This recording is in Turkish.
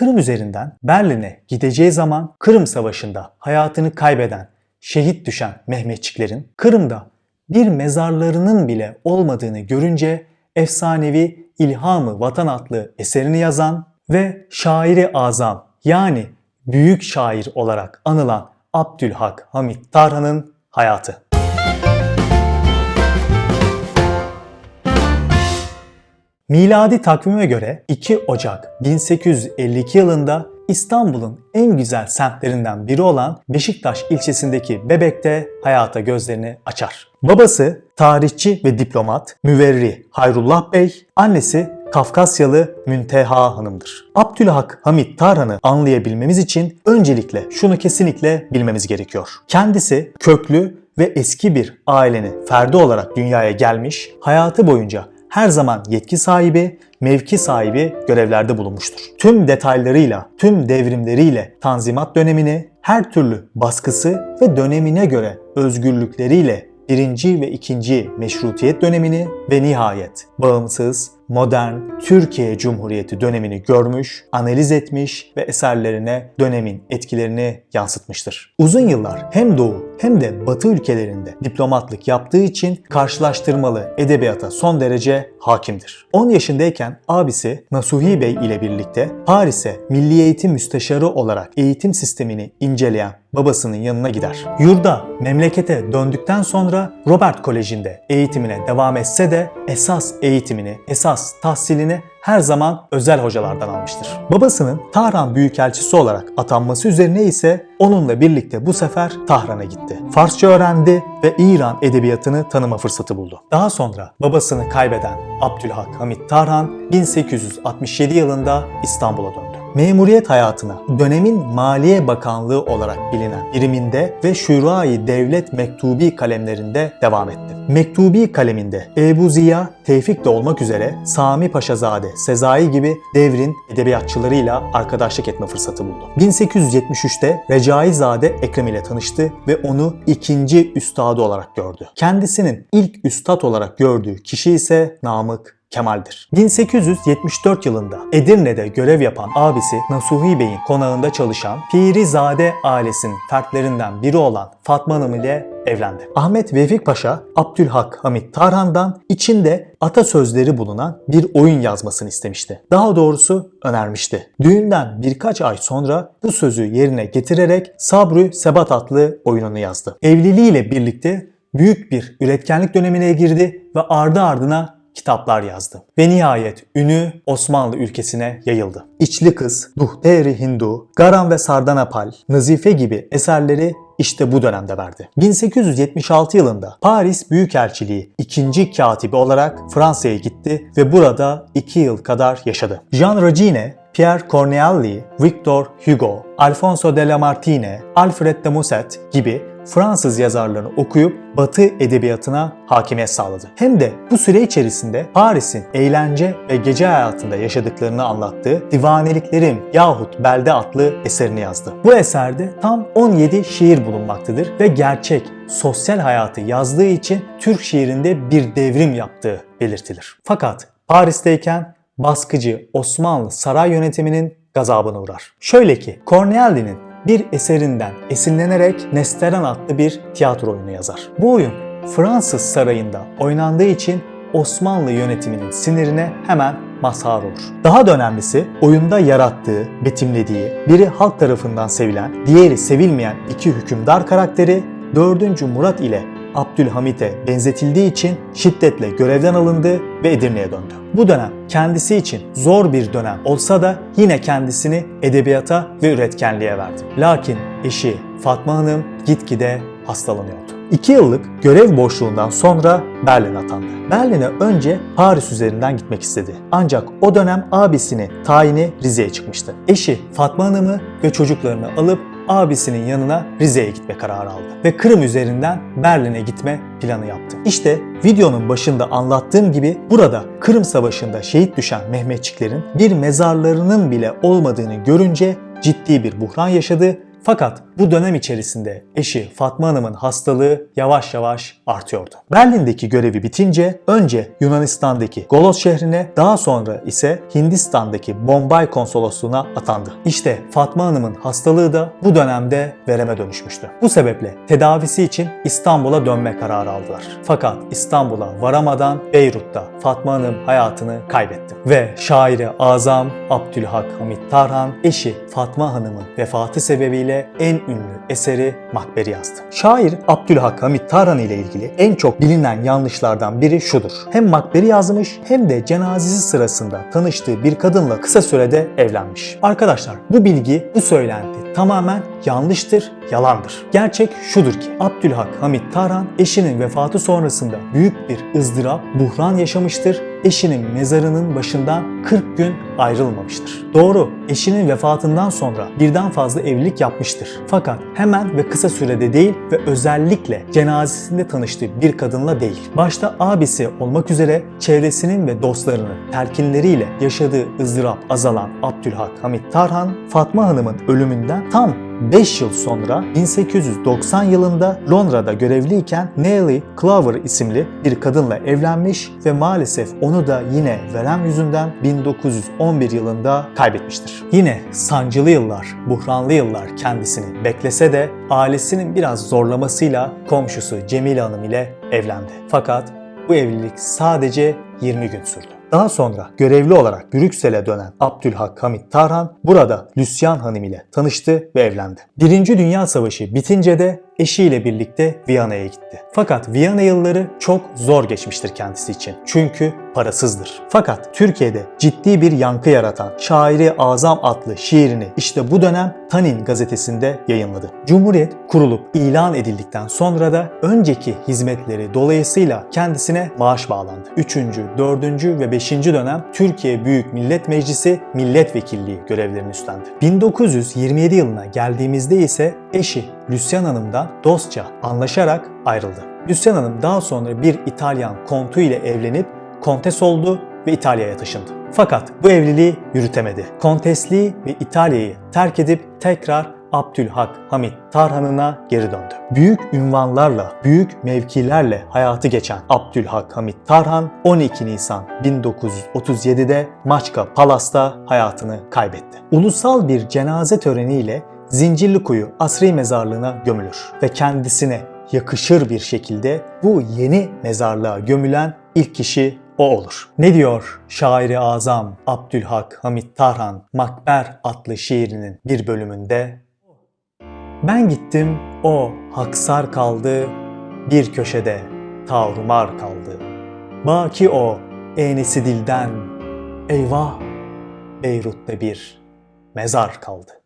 Kırım üzerinden Berlin'e gideceği zaman Kırım Savaşı'nda hayatını kaybeden, şehit düşen Mehmetçiklerin Kırım'da bir mezarlarının bile olmadığını görünce efsanevi İlhamı Vatan adlı eserini yazan ve şairi azam yani büyük şair olarak anılan Abdülhak Hamit Tarhan'ın hayatı. Miladi takvime göre 2 Ocak 1852 yılında İstanbul'un en güzel semtlerinden biri olan Beşiktaş ilçesindeki Bebek'te hayata gözlerini açar. Babası tarihçi ve diplomat Müverri Hayrullah Bey, annesi Kafkasyalı Münteha Hanım'dır. Abdülhak Hamit Tarhan'ı anlayabilmemiz için öncelikle şunu kesinlikle bilmemiz gerekiyor. Kendisi köklü ve eski bir ailenin ferdi olarak dünyaya gelmiş, hayatı boyunca her zaman yetki sahibi, mevki sahibi görevlerde bulunmuştur. Tüm detaylarıyla, tüm devrimleriyle Tanzimat dönemini, her türlü baskısı ve dönemine göre özgürlükleriyle birinci ve ikinci meşrutiyet dönemini ve nihayet bağımsız, modern Türkiye Cumhuriyeti dönemini görmüş, analiz etmiş ve eserlerine dönemin etkilerini yansıtmıştır. Uzun yıllar hem Doğu hem de Batı ülkelerinde diplomatlık yaptığı için karşılaştırmalı edebiyata son derece hakimdir. 10 yaşındayken abisi Nasuhi Bey ile birlikte Paris'e Milli Eğitim Müsteşarı olarak eğitim sistemini inceleyen babasının yanına gider. Yurda, memlekete döndükten sonra Robert Koleji'nde eğitimine devam etse de esas eğitimini, esas tahsilini her zaman özel hocalardan almıştır. Babasının Tahran Büyükelçisi olarak atanması üzerine ise onunla birlikte bu sefer Tahran'a gitti. Farsça öğrendi ve İran edebiyatını tanıma fırsatı buldu. Daha sonra babasını kaybeden Abdülhak Hamit Tarhan 1867 yılında İstanbul'a döndü. Memuriyet hayatına dönemin Maliye Bakanlığı olarak bilinen biriminde ve Şurayı Devlet Mektubi kalemlerinde devam etti. Mektubi kaleminde Ebu Ziya, Tevfik de olmak üzere Sami Paşazade, Sezai gibi devrin edebiyatçılarıyla arkadaşlık etme fırsatı buldu. 1873'te Recaizade Ekrem ile tanıştı ve onu ikinci üstadı olarak gördü. Kendisinin ilk üstad olarak gördüğü kişi ise Namık Kemal'dir. 1874 yılında Edirne'de görev yapan abisi Nasuhi Bey'in konağında çalışan Pirizade ailesinin fertlerinden biri olan Fatma Hanım ile evlendi. Ahmet Vefik Paşa, Abdülhak Hamit Tarhan'dan içinde atasözleri bulunan bir oyun yazmasını istemişti. Daha doğrusu önermişti. Düğünden birkaç ay sonra bu sözü yerine getirerek Sabrü Sebat adlı oyununu yazdı. Evliliğiyle birlikte büyük bir üretkenlik dönemine girdi ve ardı ardına kitaplar yazdı. Ve nihayet ünü Osmanlı ülkesine yayıldı. İçli Kız, Duhteri Hindu, Garam ve Sardanapal, Nazife gibi eserleri işte bu dönemde verdi. 1876 yılında Paris Büyükelçiliği ikinci katibi olarak Fransa'ya gitti ve burada 2 yıl kadar yaşadı. Jean Racine, Pierre Corneille, Victor Hugo, Alfonso de Lamartine, Alfred de Musset gibi Fransız yazarlarını okuyup Batı edebiyatına hakimiyet sağladı. Hem de bu süre içerisinde Paris'in eğlence ve gece hayatında yaşadıklarını anlattığı Divaneliklerim yahut Belde adlı eserini yazdı. Bu eserde tam 17 şiir bulunmaktadır ve gerçek sosyal hayatı yazdığı için Türk şiirinde bir devrim yaptığı belirtilir. Fakat Paris'teyken baskıcı Osmanlı saray yönetiminin gazabına uğrar. Şöyle ki Corneille'nin bir eserinden esinlenerek Nesteran adlı bir tiyatro oyunu yazar. Bu oyun Fransız sarayında oynandığı için Osmanlı yönetiminin sinirine hemen mazhar olur. Daha da önemlisi oyunda yarattığı, betimlediği, biri halk tarafından sevilen, diğeri sevilmeyen iki hükümdar karakteri 4. Murat ile Abdülhamit'e benzetildiği için şiddetle görevden alındı ve Edirne'ye döndü. Bu dönem kendisi için zor bir dönem olsa da yine kendisini edebiyata ve üretkenliğe verdi. Lakin eşi Fatma Hanım gitgide hastalanıyordu. 2 yıllık görev boşluğundan sonra Berlin'e atandı. Berlin'e önce Paris üzerinden gitmek istedi. Ancak o dönem abisini tayini Rize'ye çıkmıştı. Eşi Fatma Hanım'ı ve çocuklarını alıp abisinin yanına Rize'ye gitme kararı aldı ve Kırım üzerinden Berlin'e gitme planı yaptı. İşte videonun başında anlattığım gibi burada Kırım Savaşı'nda şehit düşen Mehmetçiklerin bir mezarlarının bile olmadığını görünce ciddi bir buhran yaşadı Fakat bu dönem içerisinde eşi Fatma Hanım'ın hastalığı yavaş yavaş artıyordu. Berlin'deki görevi bitince önce Yunanistan'daki Golos şehrine daha sonra ise Hindistan'daki Bombay konsolosluğuna atandı. İşte Fatma Hanım'ın hastalığı da bu dönemde vereme dönüşmüştü. Bu sebeple tedavisi için İstanbul'a dönme kararı aldılar. Fakat İstanbul'a varamadan Beyrut'ta Fatma Hanım hayatını kaybetti. Ve şairi Azam Abdülhak Hamit Tarhan eşi Fatma Hanım'ın vefatı sebebiyle en ünlü eseri Makber'i yazdı. Şair Abdülhak Hamit Tarhan ile ilgili en çok bilinen yanlışlardan biri şudur. Hem Makber'i yazmış hem de cenazesi sırasında tanıştığı bir kadınla kısa sürede evlenmiş. Arkadaşlar bu bilgi, bu söylenti tamamen yanlıştır, yalandır. Gerçek şudur ki Abdülhak Hamit Tarhan eşinin vefatı sonrasında büyük bir ızdırap, buhran yaşamıştır. Eşinin mezarının başından 40 gün ayrılmamıştır. Doğru, eşinin vefatından sonra birden fazla evlilik yapmıştır. Fakat hemen ve kısa sürede değil ve özellikle cenazesinde tanıştığı bir kadınla değil. Başta abisi olmak üzere çevresinin ve dostlarının telkinleriyle yaşadığı ızdırap azalan Abdülhak Hamit Tarhan, Fatma Hanım'ın ölümünden tam 5 yıl sonra 1890 yılında Londra'da görevliyken Nellie Clover isimli bir kadınla evlenmiş ve maalesef onu da yine verem yüzünden 1911 yılında kaybetmiştir. Yine sancılı yıllar, buhranlı yıllar kendisini beklese de ailesinin biraz zorlamasıyla komşusu Cemile Hanım ile evlendi. Fakat bu evlilik sadece 20 gün sürdü. Daha sonra görevli olarak Brüksel'e dönen Abdülhak Hamit Tarhan burada Lüsyan Hanım ile tanıştı ve evlendi. Birinci Dünya Savaşı bitince de eşiyle birlikte Viyana'ya gitti. Fakat Viyana yılları çok zor geçmiştir kendisi için. Çünkü parasızdır. Fakat Türkiye'de ciddi bir yankı yaratan Şairi Azam adlı şiirini işte bu dönem Tanin gazetesinde yayınladı. Cumhuriyet kurulup ilan edildikten sonra da önceki hizmetleri dolayısıyla kendisine maaş bağlandı. 3. 4. ve 5. dönem Türkiye Büyük Millet Meclisi milletvekilliği görevlerini üstlendi. 1927 yılına geldiğimizde ise eşi Lüsyan Hanım'dan dostça anlaşarak ayrıldı. Lüsyan Hanım daha sonra bir İtalyan kontu ile evlenip kontes oldu ve İtalya'ya taşındı. Fakat bu evliliği yürütemedi. Kontesliği ve İtalya'yı terk edip tekrar Abdülhak Hamit Tarhan'ına geri döndü. Büyük ünvanlarla, büyük mevkilerle hayatı geçen Abdülhak Hamit Tarhan 12 Nisan 1937'de Maçka Palas'ta hayatını kaybetti. Ulusal bir cenaze töreniyle Zincirlikuyu Asri Mezarlığı'na gömülür ve kendisine yakışır bir şekilde bu yeni mezarlığa gömülen ilk kişi o olur. Ne diyor şairi azam Abdülhak Hamit Tarhan Makber adlı şiirinin bir bölümünde? Ben gittim o haksar kaldı bir köşede tavrumar kaldı. Baki o enesi dilden eyvah Beyrut'ta bir mezar kaldı.